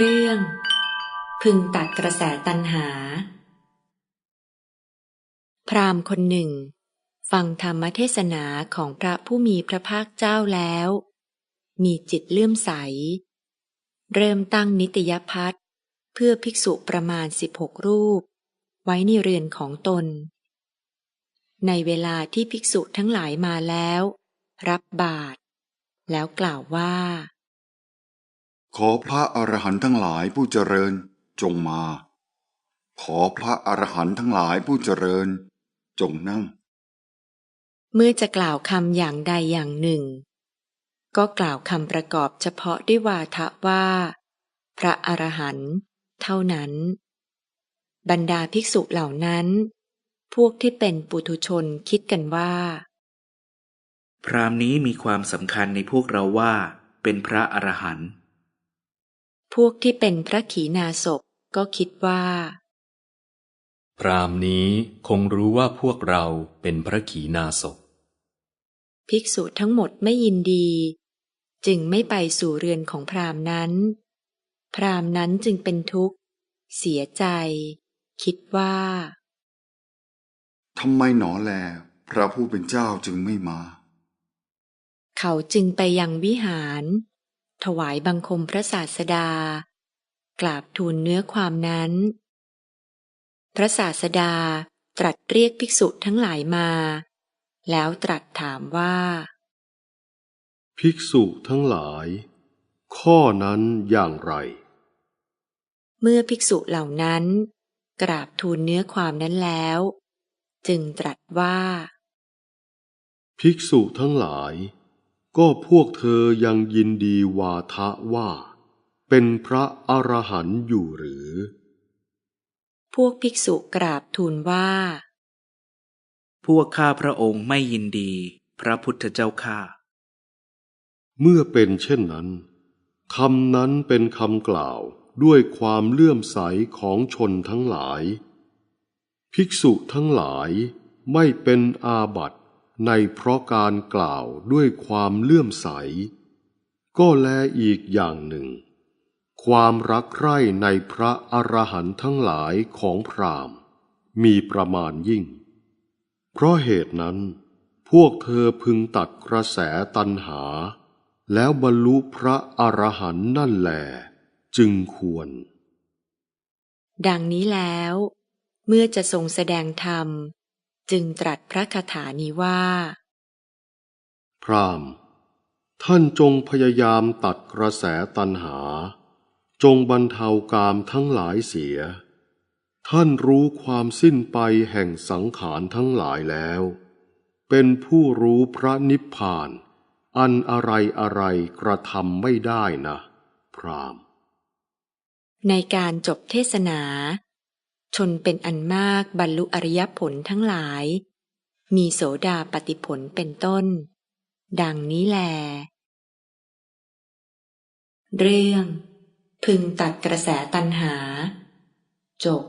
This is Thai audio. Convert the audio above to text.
เรื่อง พึงตัดกระแสตัณหา พราหมณ์คนหนึ่ง ฟังธรรมเทศนาของพระผู้มีพระภาคเจ้าแล้ว มีจิตเลื่อมใส เริ่มตั้งนิตยพัฒเพื่อภิกษุประมาณสิบหกรูป ไว้ในเรือนของตน ในเวลาที่ภิกษุทั้งหลายมาแล้ว รับบาตรแล้วกล่าวว่า ขอพระอรหันต์ทั้งหลายผู้เจริญจงมา ขอพระอรหันต์ทั้งหลายผู้เจริญ จงนั่ง เมื่อจะกล่าวคำอย่างใดอย่างหนึ่ง ก็กล่าวคำประกอบเฉพาะด้วยวาทะว่า พระอรหันต์เท่านั้น บรรดาภิกษุเหล่านั้น พวกที่เป็นปุถุชนคิดกันว่า พราหมณ์นี้มีความสำคัญในพวกเราว่า เป็นพระอรหันต์ พวกที่เป็นพระขีณาสพก็คิดว่า พราหมณ์นี้คงรู้ว่าพวกเราเป็นพระขีณาสพภิกษุทั้งหมดไม่ยินดี จึงไม่ไปสู่เรือนของพราหมณ์นั้น พราหมณ์นั้นจึงเป็นทุกข์ เสียใจ คิดว่าทำไมหนอแล พระผู้เป็นเจ้าจึงไม่มา เขาจึงไปยังวิหาร ถวายบังคมพระศาสดา กราบทูลเนื้อความนั้น พระศาสดาตรัสเรียกภิกษุทั้งหลายมา แล้วตรัสถามว่า ภิกษุทั้งหลาย ข้อนั้นอย่างไร เมื่อภิกษุเหล่านั้น กราบทูลเนื้อความนั้นแล้ว จึงตรัสว่า ภิกษุทั้งหลาย ก็พวกเธอยังยินดีวาทะว่า เป็นพระอรหันต์อยู่หรือ พวกภิกษุกราบทูลว่า พวกข้าพระองค์ไม่ยินดี พระพุทธเจ้าข้าเมื่อเป็นเช่นนั้นคำนั้นเป็นคำกล่าวด้วยความเลื่อมใสของชนทั้งหลาย ภิกษุทั้งหลายไม่เป็นอาบัติ ในเพราะการกล่าวด้วยความเลื่อมใส ก็แลอีกอย่างหนึ่ง ความรักใคร่ในพระอรหันต์ทั้งหลายของพราหมณ์ มีประมาณยิ่ง เพราะเหตุนั้น พวกเธอพึงตัดกระแสตัณหา แล้วบรรลุพระอรหันต์นั่นแหลจึงควร ดังนี้แล้ว เมื่อจะทรงแสดงธรรม จึงตรัสพระคาถานี้ว่า พราหมณ์ท่านจงพยายามตัดกระแสตัณหา จงบรรเทากามทั้งหลายเสีย ท่านรู้ความสิ้นไปแห่งสังขารทั้งหลายแล้ว เป็นผู้รู้พระนิพพาน อันอะไรอะไรกระทำไม่ได้นะ พราหมณ์ในการจบเทศนา ชนเป็นอันมากบรรลุอริยผลทั้งหลาย มีโสดาปฏิผลเป็นต้น ดังนี้แล เรื่อง พึงตัดกระแสตัณหา จบ